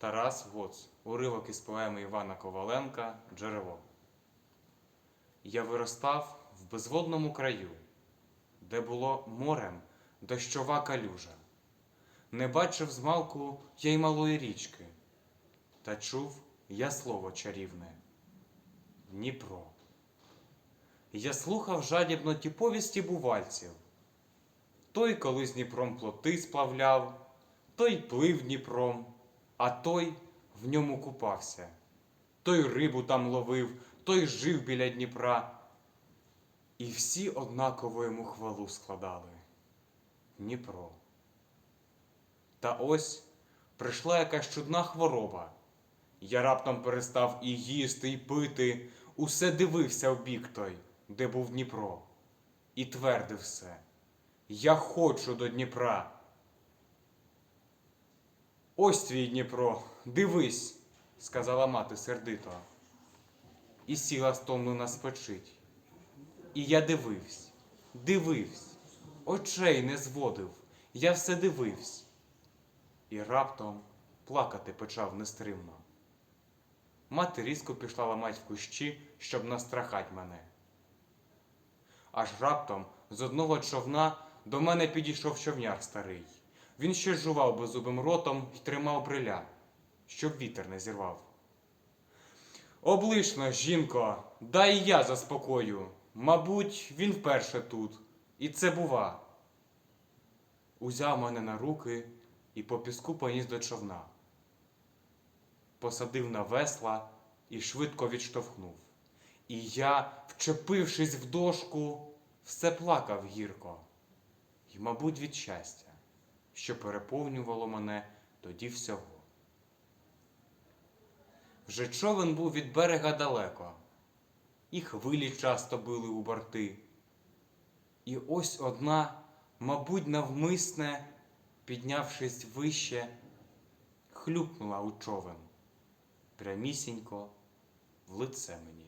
Тарас Гоц. Уривок із поеми Івана Коваленка Джерело. Я виростав в безводному краю, де було морем дощова калюжа. Не бачив змалку я й малої річки, та чув я слово чарівне Дніпро. Я слухав жадібно ті повісті бувальців. Той колись Дніпром плоти сплавляв, той плив Дніпром, а той в ньому купався. Той рибу там ловив, той жив біля Дніпра. І всі однаково йому хвалу складали. Дніпро. Та ось прийшла якась чудна хвороба. Я раптом перестав і їсти, і пити, усе дивився в бік той, де був Дніпро, і твердив все. Я хочу до Дніпра. Ось твій Дніпро, дивись, сказала мати сердито. І сіла стомлена спочить. І я дивився, дивився, очей не зводив, я все дивився. І раптом плакати почав нестримно. Мати різко пішла ламать в кущі, щоб настрахать мене. Аж раптом з одного човна до мене підійшов човняр старий. Він ще жував беззубим ротом і тримав бриля, щоб вітер не зірвав. Облишно, жінко, дай я заспокою. Мабуть, він вперше тут, і це бува. Узяв мене на руки і по піску поніс до човна. Посадив на весла і швидко відштовхнув. І я, вчепившись в дошку, все плакав гірко, й, мабуть, від щастя, що переповнювало мене тоді всього. Вже човен був від берега далеко, і хвилі часто били у борти. І ось одна, мабуть, навмисне, піднявшись вище, хлюпнула у човен прямісінько в лице мені.